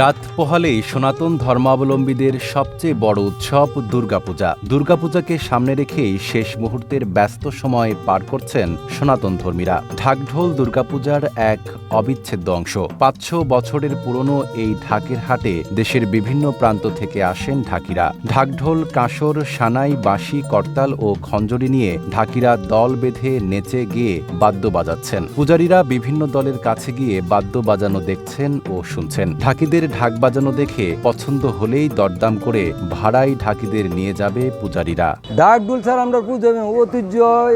রাত পোহালেই সনাতন ধর্মাবলম্বীদের সবচেয়ে বড় উৎসব দুর্গাপূজা। দুর্গাপূজাকে সামনে রেখেই শেষ মুহূর্তের ব্যস্ত সময় পার করছেন সনাতন ধর্মীরা। ঢাকঢোল দুর্গাপূজার এক অবিচ্ছেদ্য অংশ। পাঁচশো বছরের পুরনো এই ঢাকের হাটে দেশের বিভিন্ন প্রান্ত থেকে আসেন ঢাকিরা। ঢাকঢোল, কাঁসর, সানাই, বাঁশি, করতাল ও খঞ্জরি নিয়ে ঢাকিরা দল বেঁধে নেচে গিয়ে বাদ্য বাজাচ্ছেন। পূজারীরা বিভিন্ন দলের কাছে গিয়ে বাদ্য বাজানো দেখছেন ও শুনছেন। ঢাকিদের ঢাক বাজানো দেখে পছন্দ হলেই দরদাম করে ভাড়াই ঢাকিদের নিয়ে যাবে পূজারীরা। ডাক ডুল স্যার আমরা পুজো ঐতিহ্য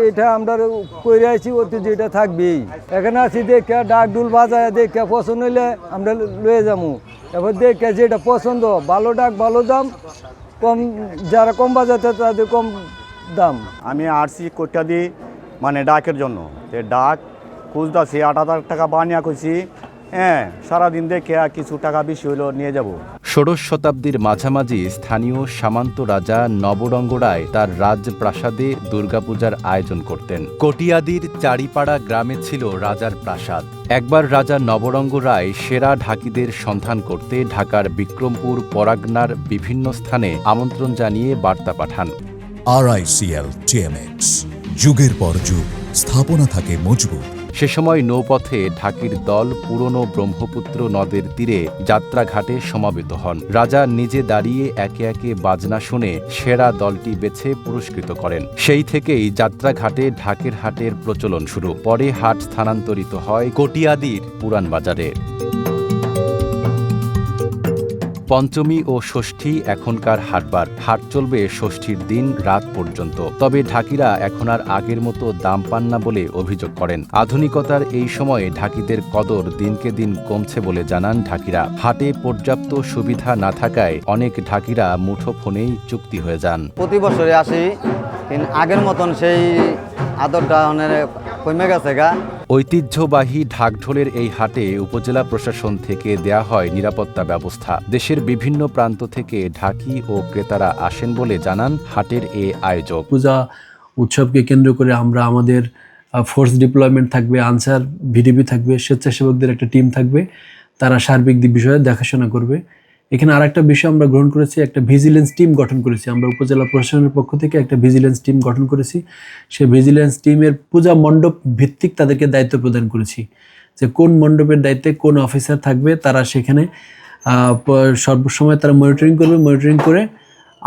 এটা আমরা করে আছি ঐতিহ্য এটা থাকবেই। এখানে আছি দেখে ডাক ডুল বাজায় দেখে পছন্দ হইলে আমরা লয়ে যাব এবার দেখে যেটা পছন্দ ভালো ডাক ভালো দাম কম যারা কম বাজাতে তাদের কম দাম। আমি আরসি কোটা দিই মানে ডাকের জন্য। তে ডাক খুঁজতেছি আট হাজার টাকা বানিয়া কইছি হ্যাঁ সারাদিন দেখে আর কিছু টাকা বেশি হইল নিয়ে যাব। ষোড়শ শতাব্দীর মাঝামাঝি স্থানীয় সামান্ত রাজা নবরঙ্গ রায় তার রাজপ্রাসাদে দুর্গাপূজার আয়োজন করতেন। কটিয়াদির চারিপাড়া গ্রামে ছিল রাজার প্রাসাদ। একবার রাজা নবরঙ্গ রায় সেরা ঢাকিদের সন্ধান করতে ঢাকার বিক্রমপুর পরাগনার বিভিন্ন স্থানে আমন্ত্রণ জানিয়ে বার্তা পাঠান। আরআইসিএল টিএমএক্স যুগের পর যুগ স্থাপনা থাকে মজবুত। সে সময় নৌপথে ঢাকির দল পুরনো ব্রহ্মপুত্র নদের তীরে যাত্রাঘাটে সমাবেত হন। রাজা নিজে দাঁড়িয়ে একে একে বাজনা শুনে সেরা দলটি বেছে পুরস্কৃত করেন। সেই থেকেই যাত্রাঘাটে ঢাকের হাটের প্রচলন শুরু। পরে হাট স্থানান্তরিত হয় কটিয়াদির পুরান বাজারে। পঞ্চমী ও ষষ্ঠী এখনকার হাটবার। হাট চলবে ষষ্ঠীর দিন রাত পর্যন্ত। তবে ঢাকিরা এখন আর আগের মতো দাম পান না বলে অভিযোগ করেন। আধুনিকতার এই সময়ে ঢাকিদের কদর দিনকে দিন কমছে বলে জানান ঢাকিরা। হাটে পর্যাপ্ত সুবিধা না থাকায় অনেক ঢাকিরা মুঠো ফোনেই চুক্তি হয়ে যান। প্রতি বছরে আসি আগের মতন সেই আদরটা অনেক কমে গেছে গা। ঐতিহ্যবাহী ঢাকঢোলের এই হাটে উপজেলা প্রশাসন থেকে দেয়া হয় নিরাপত্তা ব্যবস্থা। দেশের বিভিন্ন প্রান্ত থেকে ঢাকি ও ক্রেতারা আসেন বলে জানান হাটের এ আয়োজক। পূজা উৎসবকে কেন্দ্র করে আমরা আমাদের ফোর্স ডিপ্লয়মেন্ট থাকবে আনসার ভিডিপি থাকবে, স্বেচ্ছাসেবকদের একটা টিম থাকবে, তারা সার্বিক বিষয়ে দেখাশোনা করবে। এখানে আর একটা বিষয় আমরা গ্রহণ করেছি, একটা ভিজিলেন্স টিম গঠন করেছি। আমরা উপজেলা প্রশাসনের পক্ষ থেকে একটা ভিজিলেন্স টিম গঠন করেছি। সেই ভিজিলেন্স টিমের পূজা মণ্ডপ ভিত্তিক তাদেরকে দায়িত্ব প্রদান করেছি। যে কোন মণ্ডপের দায়িত্বে কোন অফিসার থাকবে, তারা সেখানে সর্বসময় তারা মনিটরিং করবে। মনিটরিং করে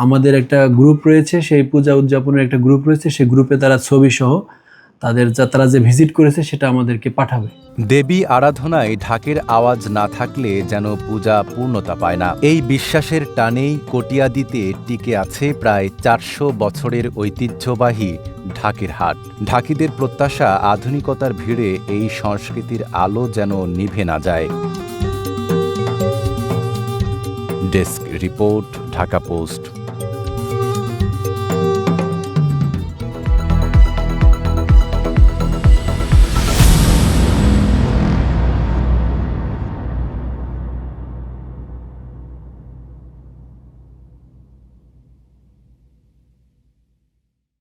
আমাদের একটা গ্রুপ রয়েছে, সেই পূজা উদযাপনের একটা গ্রুপ রয়েছে, সেই গ্রুপে তারা ছবি সহ তাদের যা তারা যে ভিজিট করেছে সেটা আমাদেরকে পাঠাবে। দেবী আরাধনায় ঢাকের আওয়াজ না থাকলে যেন পূজা পূর্ণতা পায় না। এই বিশ্বাসের টানেই কটিয়াদিতে টিকে আছে প্রায় চারশো বছরের ঐতিহ্যবাহী ঢাকের হাট। ঢাকিদের প্রত্যাশা আধুনিকতার ভিড়ে এই সংস্কৃতির আলো যেন নিভে না যায়। Desk report, Dhaka Post.